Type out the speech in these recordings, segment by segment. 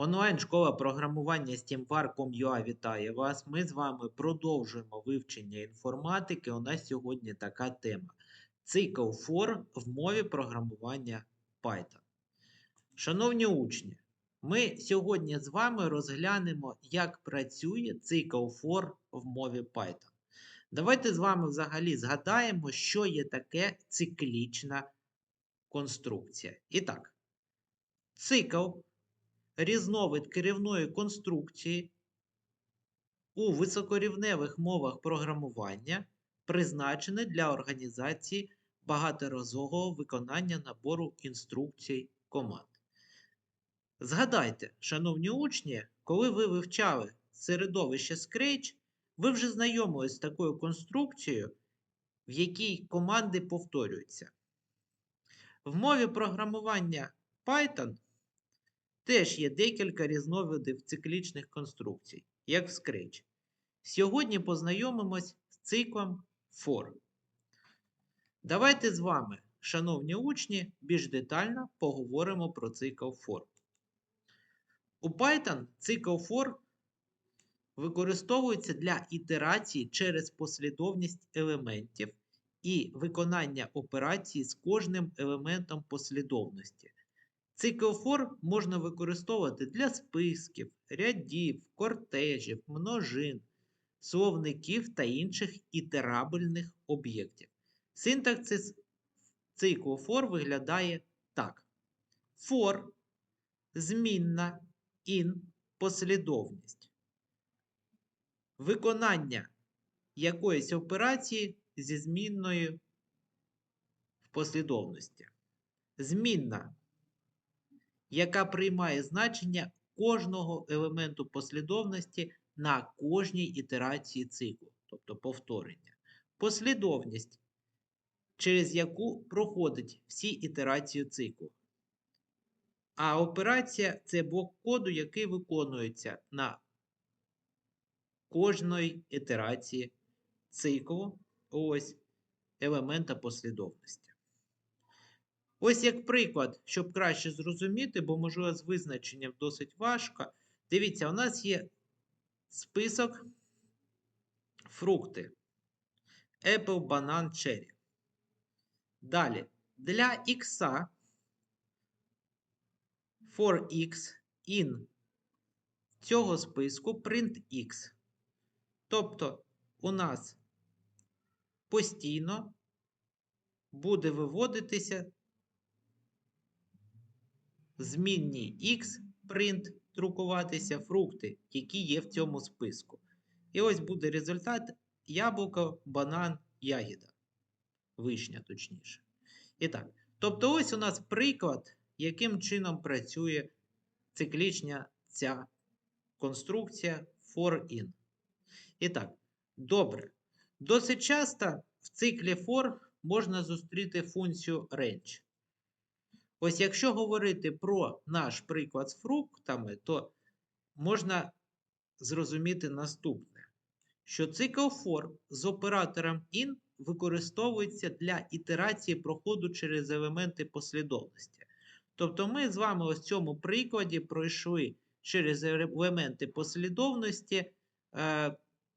Онлайн-школа програмування STEAMVAR.com.ua вітає вас. Ми з вами продовжуємо вивчення інформатики. У нас сьогодні така тема: Цикл for в мові програмування Python. Шановні учні, ми сьогодні з вами розглянемо, як працює цикл for в мові Python. Давайте з вами взагалі згадаємо, що є таке циклічна конструкція. І так, цикл різновид керівної конструкції у високорівневих мовах програмування призначений для організації багаторазового виконання набору інструкцій команд. Згадайте, шановні учні, коли ви вивчали середовище Scratch, ви вже знайомились з такою конструкцією, в якій команди повторюються. В мові програмування Python Теж є декілька різновидів циклічних конструкцій, як в Scratch. Сьогодні познайомимось з циклом for. Давайте з вами, шановні учні, більш детально поговоримо про цикл for. У Python цикл for використовується для ітерації через послідовність елементів і виконання операцій з кожним елементом послідовності. Цикл for можна використовувати для списків, рядів, кортежів, множин, словників та інших ітерабельних об'єктів. Синтаксис циклу for виглядає так: for змінна in послідовність. Виконання якоїсь операції зі змінною в послідовності. Змінна яка приймає значення кожного елементу послідовності на кожній ітерації циклу, тобто повторення. Послідовність, через яку проходить всі ітерації циклу. А операція це блок коду, який виконується на кожної ітерації циклу ось елемента послідовності. Ось як приклад, щоб краще зрозуміти, бо, можливо, з визначенням досить важко. Дивіться, у нас є список фрукти. Apple, банан, cherry. Далі, для x for x in цього списку print x. Тобто, у нас постійно буде виводитися змінній X print друкуватися фрукти, які є в цьому списку. І ось буде результат яблуко, банан, ягіда. Вишня, точніше. І так. Тобто, ось у нас приклад, яким чином працює циклічна ця конструкція for in. І так, добре. Досить часто в циклі for можна зустріти функцію range. Ось якщо говорити про наш приклад з фруктами, то можна зрозуміти наступне, що цикл for з оператором in використовується для ітерації проходу через елементи послідовності. Тобто ми з вами ось в цьому прикладі пройшли через елементи послідовності е,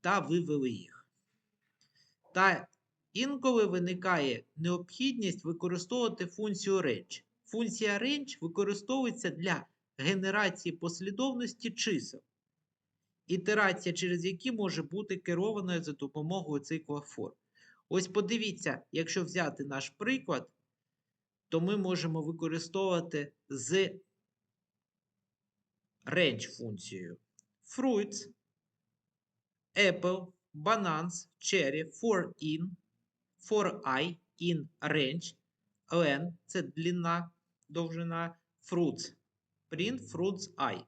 та вивели їх. Та інколи виникає необхідність використовувати функцію range. Функція range використовується для генерації послідовності чисел, ітерація, через які може бути керованою за допомогою цикла for. Ось подивіться, якщо взяти наш приклад, то ми можемо використовувати з range функцією. Fruits, apple, bananas, cherry, for in, for i, in range, len це длина довжина fruits. Print fruits i.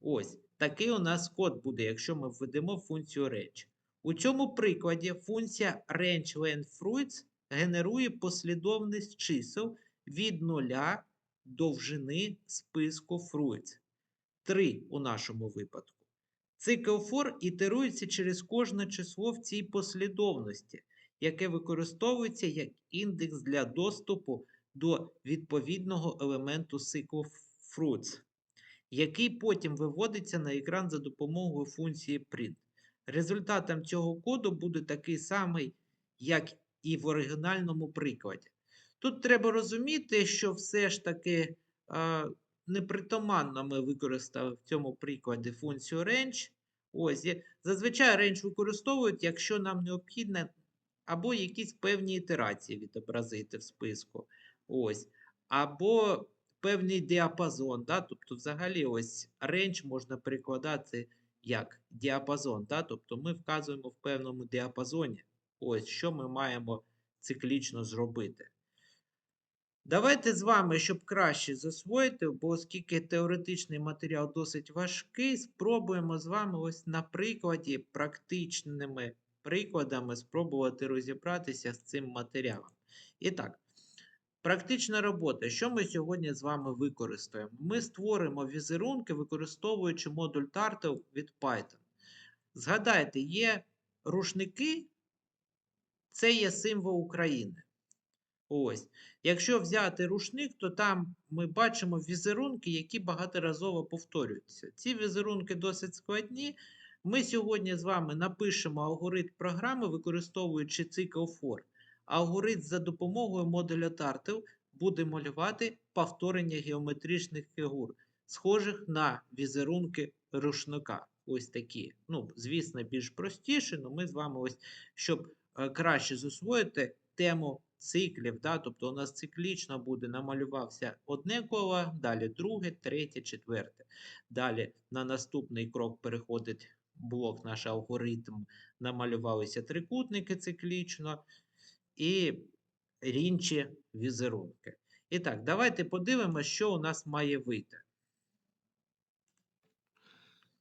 Ось. Такий у нас код буде, якщо ми введемо функцію range. У цьому прикладі функція range length fruits генерує послідовність чисел від нуля довжини списку fruits. 3 у нашому випадку. Цикл for ітерується через кожне число в цій послідовності, яке використовується як індекс для доступу до відповідного елементу циклу fruits. який потім виводиться на екран за допомогою функції print. Результатом цього коду буде такий самий, як і в оригінальному прикладі. Тут треба розуміти, що все ж таки а, непритаманно ми використали в цьому прикладі функцію range. Ось, зазвичай range використовують, якщо нам необхідно або якісь певні ітерації відобразити в списку. Ось. Або певний діапазон. Да? Тобто, взагалі, ось range можна перекладати як діапазон. Да? Тобто ми вказуємо в певному діапазоні, ось що ми маємо циклічно зробити. Давайте з вами, щоб краще засвоїти, бо оскільки теоретичний матеріал досить важкий, спробуємо з вами ось на прикладі практичними прикладами спробувати розібратися з цим матеріалом. І так, практична робота. Що ми сьогодні з вами використаємо? Ми створимо візерунки, використовуючи модуль Turtle від Python. Згадайте, є рушники, це є символ України. Ось. Якщо взяти рушник, то там ми бачимо візерунки, які багаторазово повторюються. Ці візерунки досить складні. Ми сьогодні з вами напишемо алгоритм програми, використовуючи цикл for. Алгоритм за допомогою модуля Turtle буде малювати повторення геометричних фігур, схожих на візерунки рушника. Ось такі. Ну, звісно, більш простіші, але ми з вами, ось, щоб е, краще засвоїти тему циклів. Да? Тобто у нас циклічно буде намалювався одне коло, далі друге, третє, четверте. Далі на наступний крок переходить блок, наш алгоритм, намалювалися трикутники циклічно і інші візерунки. І так, давайте подивимося, що у нас має вийти.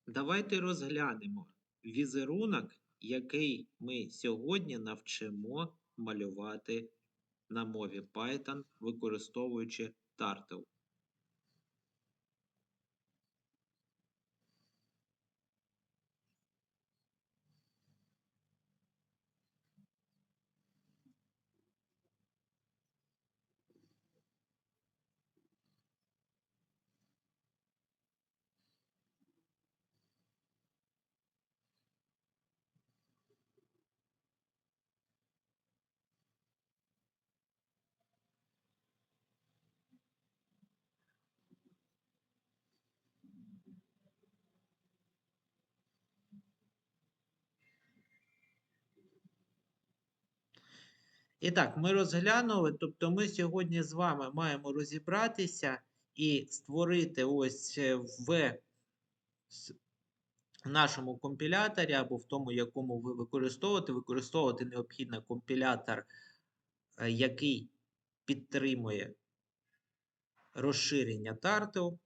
Давайте розглянемо візерунок, який ми сьогодні навчимо малювати на мові Python, використовуючи Turtle. І так, ми розглянули, тобто ми сьогодні з вами маємо розібратися і створити ось е, в нашому компіляторі або в тому, якому ви використовуєте, використовувати необхідно компілятор, е, який підтримує розширення Turtle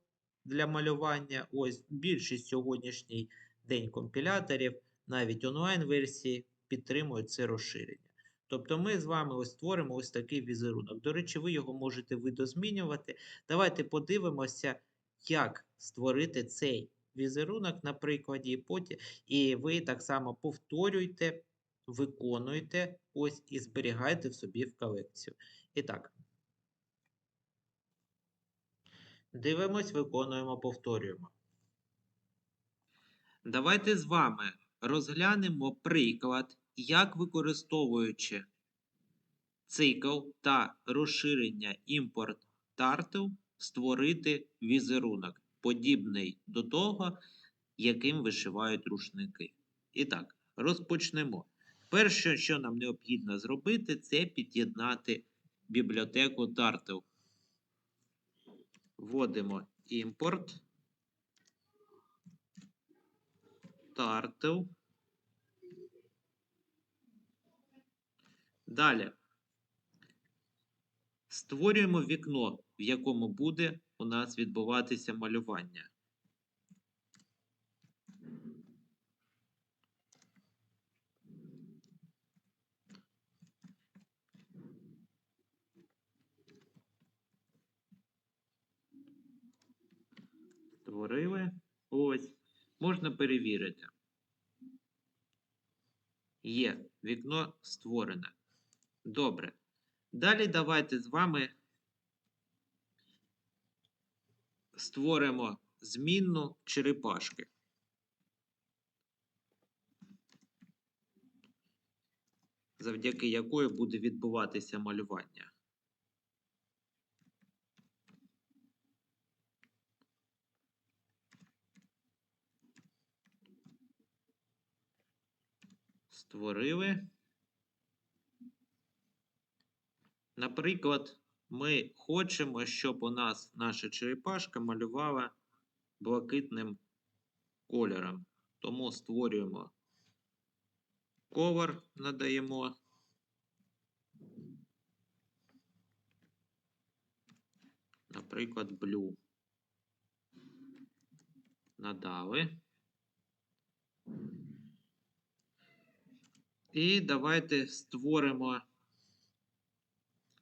для малювання. Ось більшість сьогоднішній день компіляторів, навіть онлайн-версії, підтримують це розширення. Тобто ми з вами ось створимо ось такий візерунок. До речі, ви його можете видозмінювати. Давайте подивимося, як створити цей візерунок на прикладі, і і ви так само повторюйте, виконуйте ось і зберігайте в собі в колекцію. І так. Дивимось, виконуємо, повторюємо. Давайте з вами розглянемо приклад, як використовуючи цикл та розширення імпорт Turtle, створити візерунок, подібний до того, яким вишивають рушники. І так, розпочнемо. Перше, що нам необхідно зробити, це під'єднати бібліотеку Turtle. Вводимо імпорт. Turtle. Далі. Створюємо вікно, в якому буде у нас відбуватися малювання. Створили. Ось. Можна перевірити. Є. Вікно створене. Добре. Далі давайте з вами створимо змінну черепашки. Завдяки якої буде відбуватися малювання. Створили. Наприклад, ми хочемо, щоб у нас наша черепашка малювала блакитним кольором. Тому створюємо color, надаємо. Наприклад, blue. Надали. І давайте створимо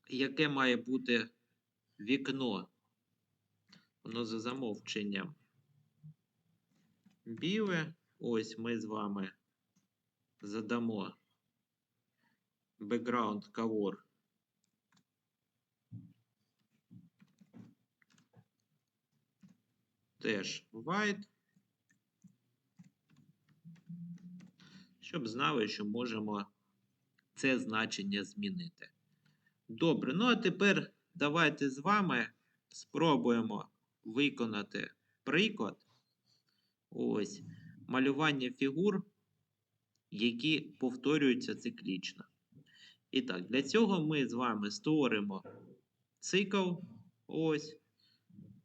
яке має бути вікно? Воно за замовченням. Біле. Ось ми з вами задамо background color. Теж white. Щоб знали, що можемо це значення змінити. Добре, ну а тепер давайте з вами спробуємо виконати приклад. Ось малювання фігур, які повторюються циклічно. І так, для цього ми з вами створимо цикл. Ось.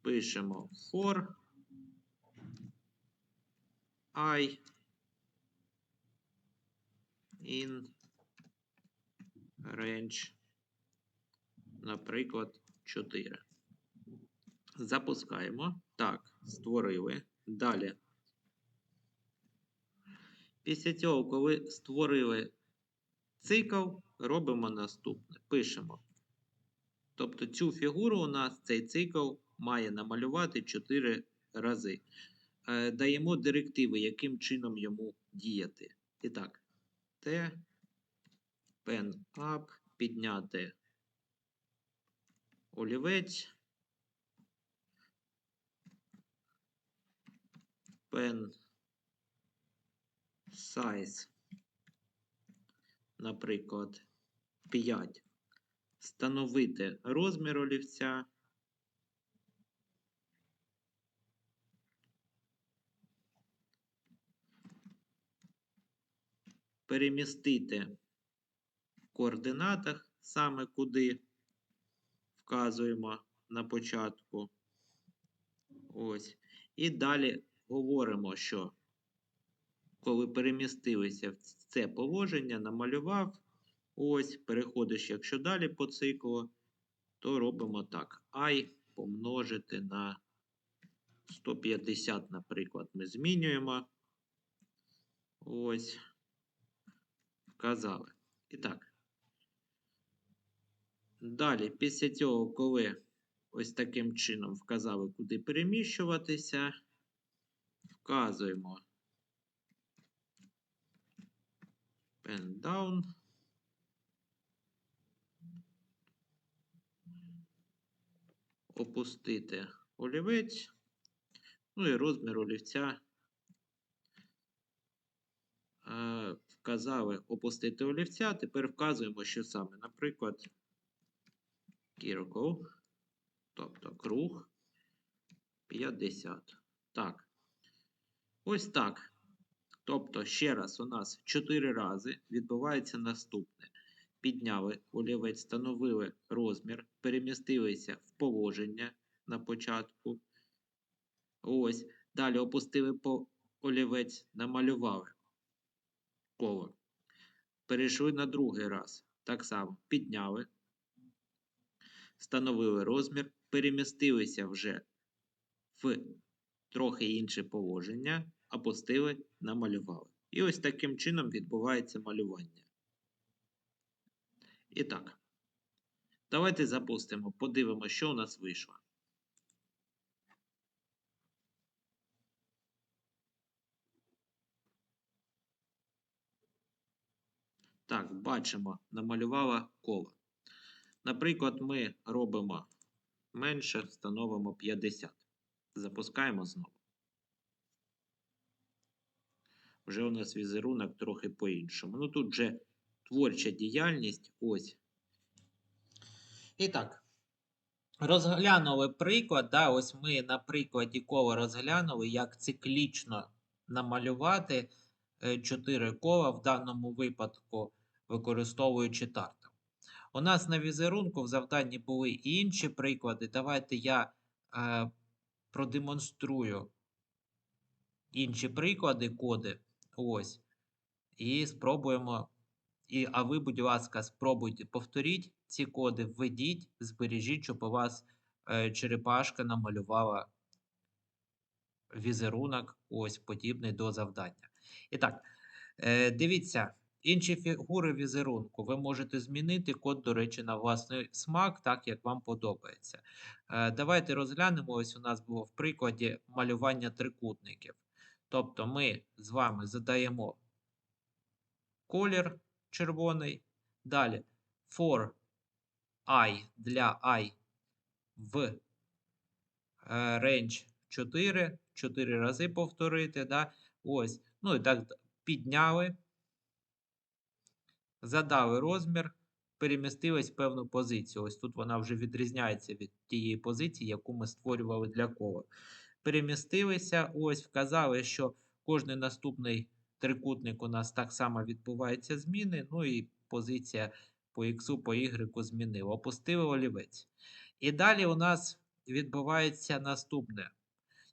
Пишемо for i in range наприклад, 4. Запускаємо. Так, створили. Далі. Після цього, коли створили цикл, робимо наступне. Пишемо. Тобто цю фігуру у нас цей цикл має намалювати 4 рази. Е, даємо директиви, яким чином йому діяти. І так, T, pen up, підняти олівець, pen size, наприклад, 5. Встановити розмір олівця. Перемістити в координатах саме куди вказуємо на початку. Ось. І далі говоримо, що коли перемістилися в це положення, намалював. Ось, переходиш, якщо далі по циклу, то робимо так. I помножити на 150, наприклад, ми змінюємо. Ось. Вказали. І так. Далі, після цього, коли ось таким чином вказали, куди переміщуватися, вказуємо pen down. Опустити олівець, ну і розмір олівця. Вказали опустити олівця, тепер вказуємо, що саме, наприклад, circle, тобто круг 50. Так. Ось так. Тобто, ще раз, у нас 4 рази відбувається наступне. Підняли олівець, встановили розмір, перемістилися в положення на початку. Ось. Далі опустили по олівець, намалювали коло. Перейшли на другий раз. Так само підняли, встановили розмір, перемістилися вже в трохи інше положення, опустили, намалювали. І ось таким чином відбувається малювання. І так, давайте запустимо, подивимося, що у нас вийшло. Так, бачимо, намалювала коло. Наприклад, ми робимо менше, встановимо 50. Запускаємо знову. Вже у нас візерунок трохи по-іншому. Ну тут вже творча діяльність. Ось. І так. Розглянули приклад. Да, Ось ми на прикладі кола розглянули, як циклічно намалювати 4 кола, в даному випадку використовуючи тарту. У нас на візерунку в завданні були інші приклади. Давайте я е, продемонструю інші приклади, коди. Ось. І спробуємо. І, а ви, будь ласка, спробуйте повторіть ці коди, введіть, збережіть, щоб у вас е, черепашка намалювала візерунок, ось подібний до завдання. І так, е, дивіться, інші фігури візерунку ви можете змінити код, до речі, на власний смак, так як вам подобається. Е, давайте розглянемо. Ось у нас було в прикладі малювання трикутників. Тобто ми з вами задаємо колір червоний. Далі for i для і в е, range 4. 4 рази повторити. Да? Ось. Ну і так підняли, задали розмір, перемістились в певну позицію. Ось тут вона вже відрізняється від тієї позиції, яку ми створювали для кола. Перемістилися, ось, вказали, що кожний наступний трикутник у нас так само відбуваються зміни. Ну і позиція по X, по Y змінила. Опустили олівець. І далі у нас відбувається наступне.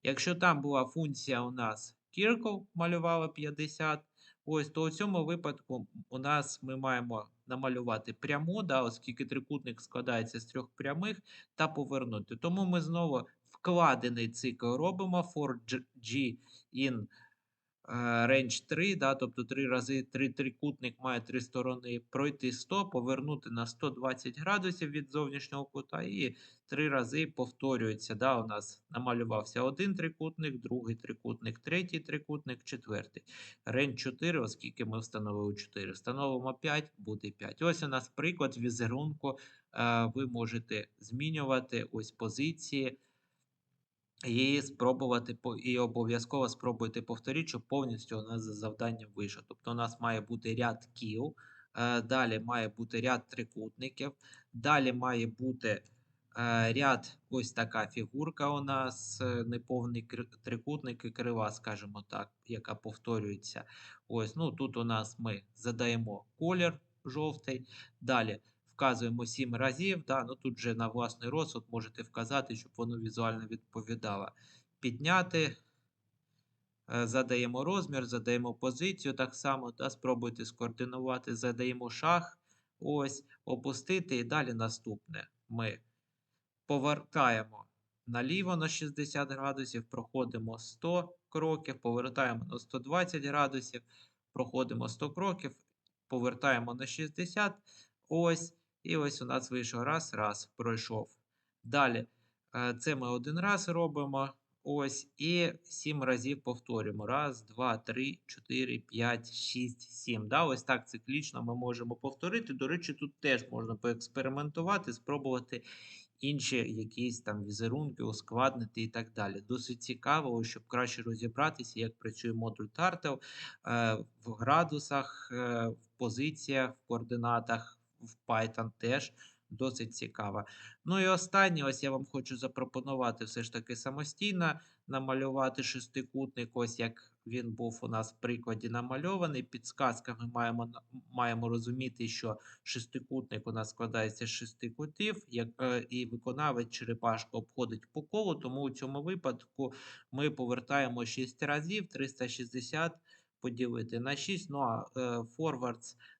Якщо там була функція у нас Кірков малювала 50, ось, то у цьому випадку у нас ми маємо намалювати пряму, да, оскільки трикутник складається з трьох прямих, та повернути. Тому ми знову вкладений цикл робимо for G in range 3, да, тобто 3 рази 3 трикутник має 3 сторони, пройти 100, повернути на 120 градусів від зовнішнього кута і 3 рази повторюється. Да, У нас намалювався один трикутник, другий трикутник, третій трикутник, четвертий. Range 4, оскільки ми встановили 4. Встановимо 5, буде 5. Ось у нас приклад візерунку. Ви можете змінювати ось позиції. І спробувати і обов'язково спробуйте повторити, щоб повністю у нас за завданням вийшло. Тобто у нас має бути ряд кіл, е, далі має бути ряд трикутників, далі має бути е, ряд, ось така фігурка у нас, е, неповний трикутник і крива, скажімо так, яка повторюється. Ось, ну Тут у нас ми задаємо колір жовтий. Далі вказуємо 7 разів. Да? Ну, Тут вже на власний розсуд можете вказати, щоб воно візуально відповідало. Підняти, е, задаємо розмір, задаємо позицію так само, та спробуйте скоординувати, задаємо шаг, ось, опустити і далі наступне. Ми повертаємо наліво на 60 градусів, проходимо 100 кроків, повертаємо на 120 градусів, проходимо 100 кроків, повертаємо на 60. Ось, і ось у нас вийшов раз, раз, пройшов. Далі, е, це ми один раз робимо. Ось, і 7 разів повторюємо. Раз, два, три, чотири, п'ять, шість, сім. Да, Ось так циклічно ми можемо повторити. До речі, тут теж можна поекспериментувати, спробувати інші якісь там візерунки, ускладнити і так далі. Досить цікаво, щоб краще розібратися, як працює модуль Turtle е, в градусах, е, в позиціях, в координатах в Python теж досить цікава. Ну і останнє, ось я вам хочу запропонувати все ж таки самостійно намалювати шестикутник, ось як він був у нас в прикладі намальований. Підсказками маємо маємо розуміти, що шестикутник у нас складається з шести кутів, як, е, і виконавець черепашка обходить по колу, тому у цьому випадку ми повертаємо 6 разів 360 поділити на 6. Ну а е,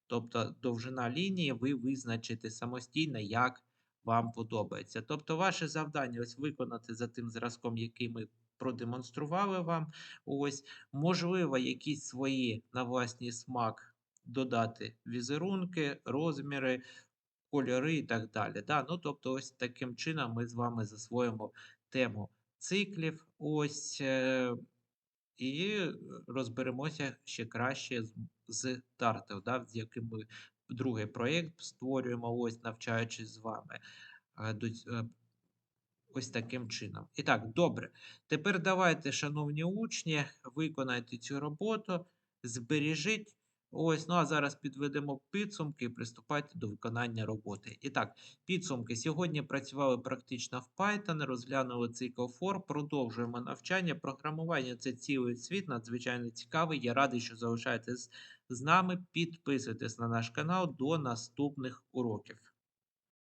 Тобто довжина лінії ви визначите самостійно, як вам подобається. Тобто, ваше завдання ось виконати за тим зразком, який ми продемонстрували вам. Ось, Можливо, якісь свої на власний смак додати візерунки, розміри, кольори і так далі. Да? Ну, Тобто, ось таким чином ми з вами засвоїмо тему циклів. Ось. Е, і розберемося ще краще з, з Turtle, да, з яким ми другий проєкт створюємо, ось навчаючись з вами. Ось таким чином. І так, добре. Тепер давайте, шановні учні, виконайте цю роботу, збережіть. Ось, ну а зараз підведемо підсумки і приступайте до виконання роботи. І так, підсумки. Сьогодні працювали практично в Python, розглянули цикл for, продовжуємо навчання. Програмування це цілий світ, надзвичайно цікавий. Я радий, що залишаєтесь з нами. Підписуйтесь на наш канал до наступних уроків.